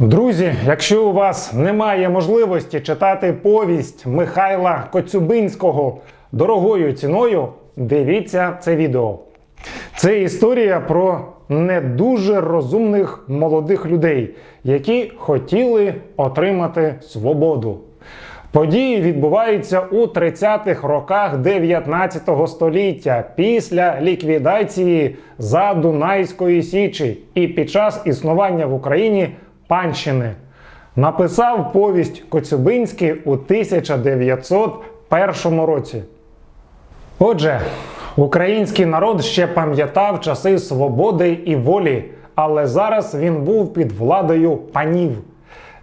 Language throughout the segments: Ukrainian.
Друзі, якщо у вас немає можливості читати повість Михайла Коцюбинського дорогою ціною, дивіться це відео. Це історія про не дуже розумних молодих людей, які хотіли отримати свободу. Події відбуваються у 30-х роках 19 століття після ліквідації Задунайської Січі і під час існування в Україні панщини. Написав повість Коцюбинський у 1901 році. Отже, український народ ще пам'ятав часи свободи і волі, але зараз він був під владою панів.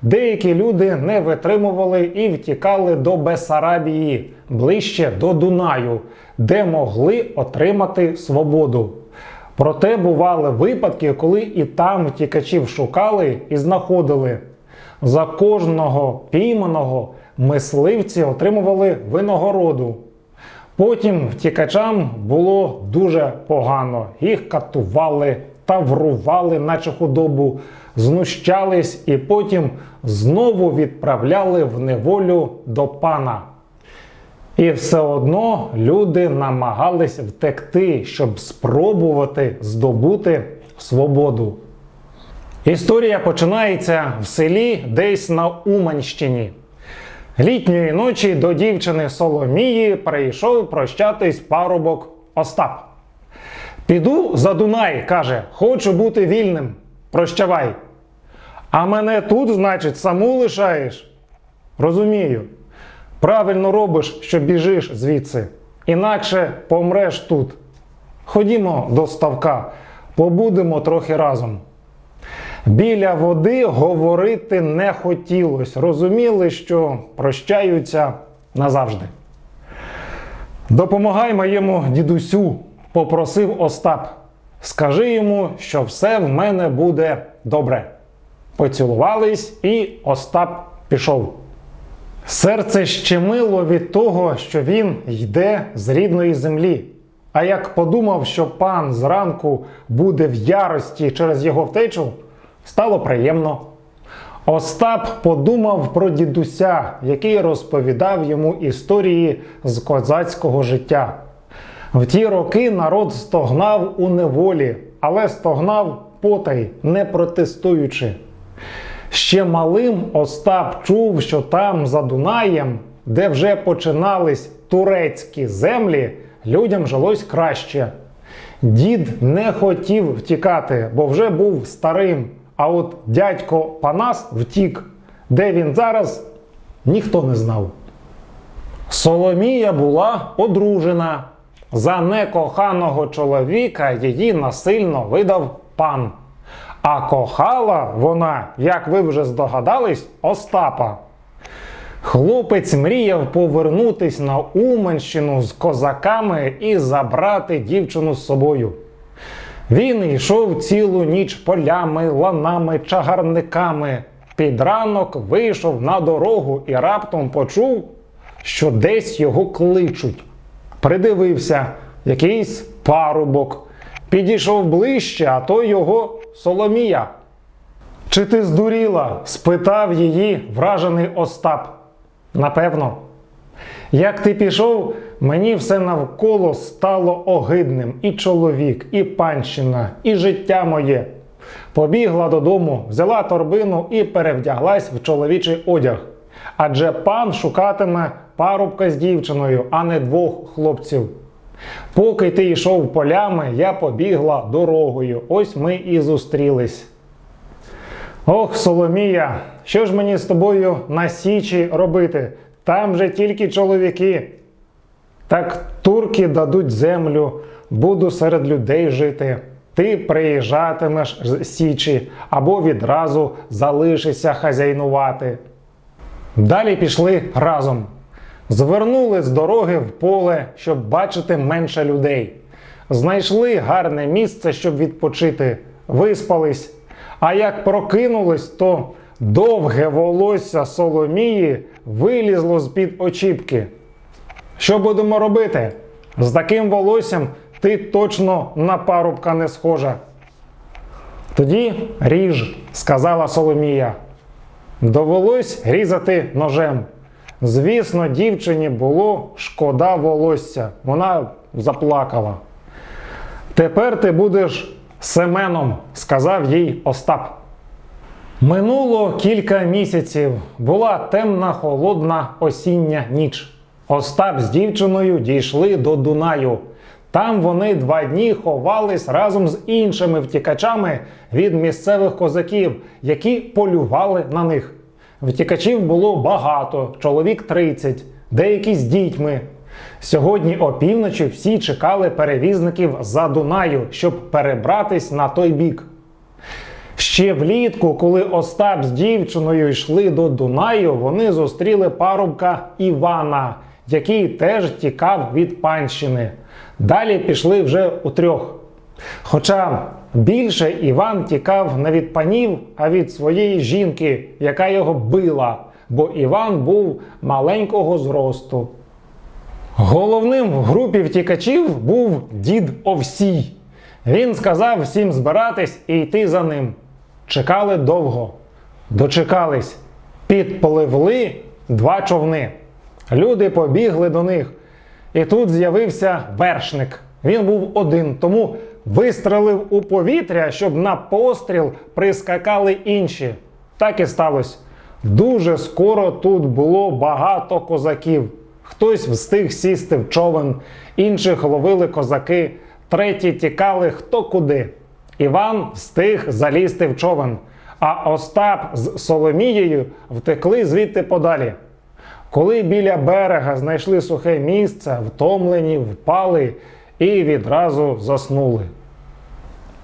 Деякі люди не витримували і втікали до Бесарабії, ближче до Дунаю, де могли отримати свободу. Проте бували випадки, коли і там втікачів шукали і знаходили. За кожного пійманого мисливці отримували винагороду. Потім втікачам було дуже погано. Їх катували, таврували, наче худобу, знущались і потім знову відправляли в неволю до пана. І все одно люди намагались втекти, щоб спробувати здобути свободу. Історія починається в селі десь на Уманщині. Літньої ночі до дівчини Соломії прийшов прощатись парубок Остап. Піду за Дунай, каже, хочу бути вільним. Прощавай. А мене тут, значить, саму лишаєш? Розумію. Правильно робиш, що біжиш звідси. Інакше помреш тут. Ходімо до ставка, побудемо трохи разом. Біля води говорити не хотілося. Розуміли, що прощаються назавжди. Допомагай моєму дідусю, попросив Остап. Скажи йому, що все в мене буде добре. Поцілувались, і Остап пішов. Серце щемило від того, що він йде з рідної землі. А як подумав, що пан зранку буде в ярості через його втечу, стало приємно. Остап подумав про дідуся, який розповідав йому історії з козацького життя. В ті роки народ стогнав у неволі, але стогнав потай, не протестуючи. Ще малим Остап чув, що там за Дунаєм, де вже починались турецькі землі, людям жилось краще. Дід не хотів втікати, бо вже був старим. А от дядько Панас втік. Де він зараз, ніхто не знав. Соломія була одружена. За некоханого чоловіка її насильно видав пан. А кохала вона, як ви вже здогадались, Остапа. Хлопець мріяв повернутись на Уманщину з козаками і забрати дівчину з собою. Він йшов цілу ніч полями, ланами, чагарниками. Під ранок вийшов на дорогу і раптом почув, що десь його кличуть. Придивився якийсь парубок. Підійшов ближче, а то його Соломія. Чи ти здуріла? спитав її вражений Остап. Напевно. Як ти пішов, мені все навколо стало огидним і чоловік, і панщина, і життя моє. Побігла додому, взяла торбину і перевдяглась в чоловічий одяг. Адже пан шукатиме парубка з дівчиною, а не двох хлопців. Поки ти йшов полями, я побігла дорогою. Ось ми і зустрілись. Ох, Соломія, що ж мені з тобою на Січі робити? Там же тільки чоловіки. Так турки дадуть землю, буду серед людей жити. Ти приїжджатимеш з Січі або відразу залишишся хазяйнувати. Далі пішли разом. Звернули з дороги в поле, щоб бачити менше людей. Знайшли гарне місце, щоб відпочити, виспались. А як прокинулись, то довге волосся Соломії вилізло з-під очіпки. Що будемо робити? З таким волоссям ти точно на парубка не схожа. Тоді ріж, сказала Соломія. Довелось різати ножем. Звісно, дівчині було шкода волосся. Вона заплакала. Тепер ти будеш Семеном, сказав їй Остап. Минуло кілька місяців. Була темна, холодна осіння ніч. Остап з дівчиною дійшли до Дунаю. Там вони два дні ховались разом з іншими втікачами від місцевих козаків, які полювали на них. Втікачів було багато, чоловік 30, деякі з дітьми. Сьогодні опівночі всі чекали перевізників за Дунаю, щоб перебратись на той бік. Ще влітку, коли Остап з дівчиною йшли до Дунаю, вони зустріли парубка Івана, який теж тікав від панщини. Далі пішли вже утрьох. Хоча більше Іван тікав не від панів, а від своєї жінки, яка його била, бо Іван був маленького зросту. Головним в групі втікачів був дід Овсій. Він сказав всім збиратись і йти за ним. Чекали довго. Дочекались. Підпливли два човни. Люди побігли до них. І тут з'явився вершник. Він був один, тому вистрелив у повітря, щоб на постріл прискакали інші. Так і сталося. Дуже скоро тут було багато козаків. Хтось встиг сісти в човен, інших ловили козаки, треті тікали хто куди. Іван встиг залізти в човен, а Остап з Соломією втекли звідти подалі. Коли біля берега знайшли сухе місце, втомлені, впали і відразу заснули.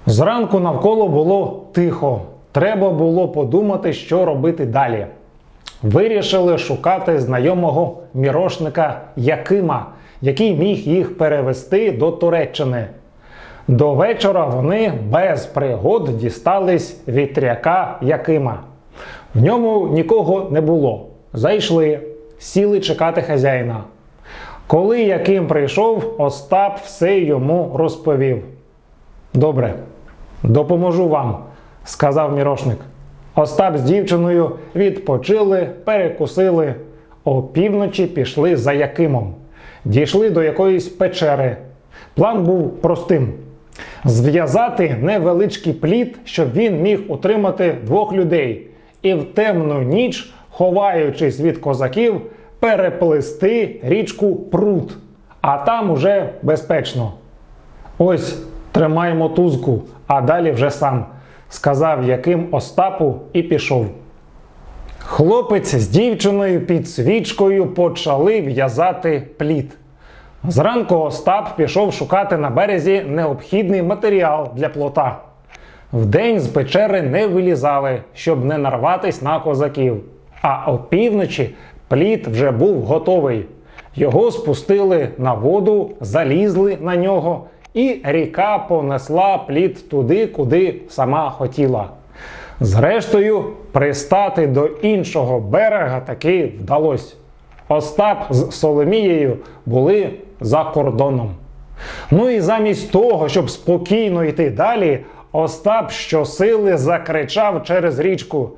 Зранку навколо було тихо. Треба було подумати, що робити далі. Вирішили шукати знайомого мірошника Якима, який міг їх перевести до Туреччини. До вечора вони без пригод дістались вітряка Якима. В ньому нікого не було. Зайшли, сіли чекати хазяїна. Коли Яким прийшов, Остап все йому розповів. Добре, допоможу вам, сказав мірошник. Остап з дівчиною відпочили, перекусили. Опівночі пішли за Якимом. Дійшли до якоїсь печери. План був простим: зв'язати невеличкий плід, щоб він міг утримати двох людей, і в темну ніч, ховаючись від козаків, переплисти річку Прут, а там уже безпечно. Ось тримай мотузку, а далі вже сам, сказав Яким Остапу і пішов. Хлопець з дівчиною під свічкою почали в'язати плід. Зранку Остап пішов шукати на березі необхідний матеріал для плота. Вдень з печери не вилізали, щоб не нарватись на козаків. А опівночі плід вже був готовий. Його спустили на воду, залізли на нього, і ріка понесла плід туди, куди сама хотіла. Зрештою, пристати до іншого берега таки вдалося. Остап з Соломією були за кордоном. Ну і замість того, щоб спокійно йти далі, Остап щосили закричав через річку: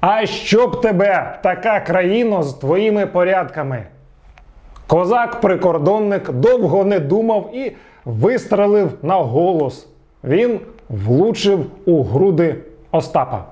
А щоб тебе, така країна з твоїми порядками? Козак-прикордонник довго не думав і вистрелив на голос. Він влучив у груди Остапа.